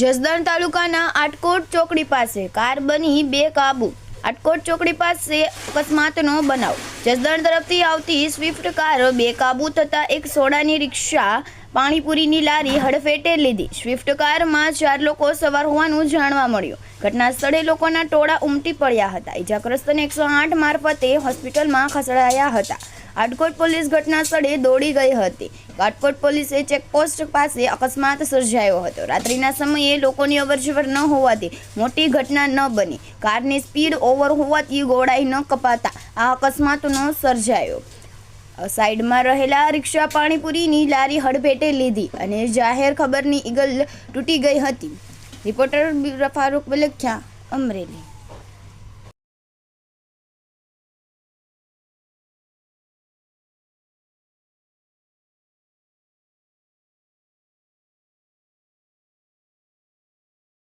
જસદણ તાલુકાના આટકોટ ચોકડી પાસે કાર બની બે કાબુ. આટકોટ ચોકડી પાસે અકસ્માતનો બનાવ. જસદણ તરફથી આવતી સ્વિફ્ટ કાર બે કાબુ થતા એક સોડાની રિક્ષા પાણીપુરીની લારી હડફેટે લીધી. સ્વિફ્ટ કારમાં ચાર લોકો સવાર હોવાનું જાણવા મળ્યું. ઘટના સ્થળે લોકોના ટોળા ઉમટી પડ્યા હતા. ઇજાગ્રસ્તને એકસો આઠ મારફતે હોસ્પિટલમાં ખસેડાયા હતા. આટકોટ પોલીસ ઘટના સ્થળે દોડી ગઈ હતી. આટકોટ પોલીસે ચેકપોસ્ટ પાસે અકસ્માત સર્જાયો હતો. રાત્રિના સમયે લોકોની અવરજવર ન હોવાથી મોટી ઘટના ન બની. કારની સ્પીડ ઓવર હોવાથી ગોળાઈ ન કપાતા આ અકસ્માતનો સર્જાયો. સાઈડમાં રહેલા રિક્ષા પાણીપુરીની લારી હડભેટે લીધી અને જાહેર ખબરની ઈગલ તૂટી ગઈ હતી. રિપોર્ટર ફારૂક બલખ્યા અમરેલી.